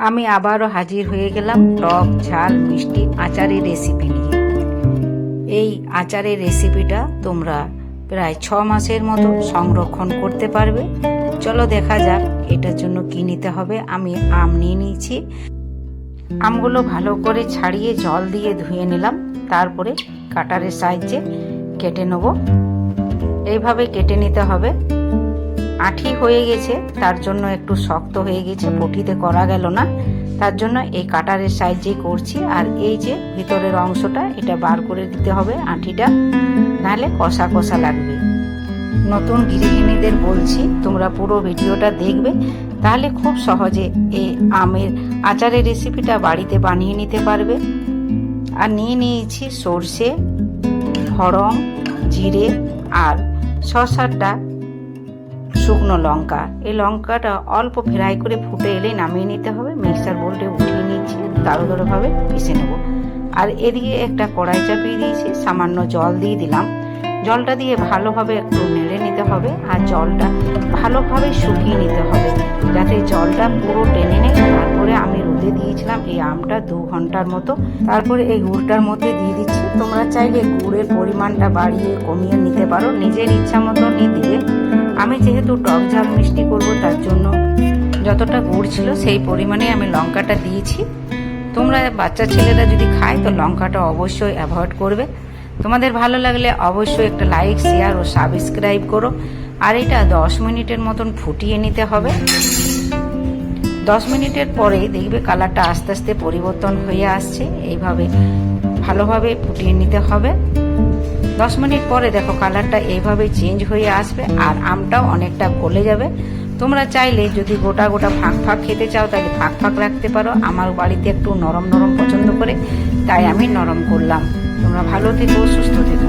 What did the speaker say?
আমি আবারও হাজির হয়ে গেলাম টক, ঝাল, মিষ্টি আচারের রেসিপি নিয়ে। এই আচারের রেসিপিটা তোমরা প্রায় ছ মাসের মতো সংরক্ষণ করতে পারবে। চলো দেখা যাক এটার জন্য কি নিতে হবে। আমি আম নিয়ে নিয়েছি। আমগুলো ভালো করে ছাড়িয়ে জল দিয়ে ধুয়ে নিলাম। তারপরে কাটারের সাহায্যে কেটে নেব। এইভাবে কেটে নিতে হবে। আঠি হয়ে গেছে, তার জন্য একটু শক্ত হয়ে গেছে, পটিতে করা গেল না। তার জন্য এই কাটারের সাহায্যেই করছি, আর এই যে ভিতরের অংশটা, এটা বার করে দিতে হবে আঠিটা, নাহলে কষা কষা লাগবে। নতুন গৃহিণীদের বলছি, তোমরা পুরো ভিডিওটা দেখবে, তাহলে খুব সহজে এই আমের আচারের রেসিপিটা বাড়িতে বানিয়ে নিতে পারবে। আর নিয়ে নিয়েছি সর্ষে ফড়ং জিরে, আর সাতটা শুকনো লঙ্কা। এই লঙ্কাটা অল্প ফ্রাই করে ফুটে এলে নামিয়ে নিতে হবে। মিক্সার বোল্টে উঠিয়ে নিচ্ছি দারুদারুভাবে পিষে নেব। আর এদিকে একটা কড়াই চাপিয়ে দিয়েছি, সামান্য জল দিয়ে দিলাম। জলটা দিয়ে ভালোভাবে একটু নেড়ে নিতে হবে আর জলটা ভালোভাবে শুকিয়ে নিতে হবে যাতে জলটা পুরো টেনে নেয়। তারপরে আমি রোদে দিয়েছিলাম এই আমটা দু ঘণ্টার মতো। তারপরে এই গুড়টার মধ্যে দিয়ে দিচ্ছি। তোমরা চাইলে গুড়ের পরিমাণটা বাড়িয়ে কমিয়ে নিতে পারো। নিজের ইচ্ছা মতো নিয়ে দিবে আমি যেহেতু টক ঝাল মিষ্টি করব, তার জন্য যতটা গুড় ছিল সেই পরিমাণে আমি লঙ্কাটা দিয়েছি। তোমরা বাচ্চা ছেলেরা যদি খায়, তো লঙ্কাটা অবশ্যই অ্যাভয়েড করবে। তোমাদের ভালো লাগলে অবশ্যই একটা লাইক শেয়ার ও সাবস্ক্রাইব করো। আর এটা দশ মিনিটের মতন ফুটিয়ে নিতে হবে। দশ মিনিটের পরে দেখবে কালারটা আস্তে আস্তে পরিবর্তন হয়ে আসছে। এইভাবে ভালোভাবে ফুটিয়ে নিতে হবে। দশ মিনিট পরে দেখো কালারটা এইভাবে চেঞ্জ হয়ে আসবে আর আমটাও অনেকটা গলে যাবে। তোমরা চাইলে যদি গোটা গোটা ফাঁক ফাঁক খেতে চাও তাহলে ফাঁক ফাঁক রাখতে পারো। আমার বাড়িতে একটু নরম নরম পছন্দ করে, তাই আমি নরম করলাম। তোমরা ভালো থেকো, সুস্থ থেকো।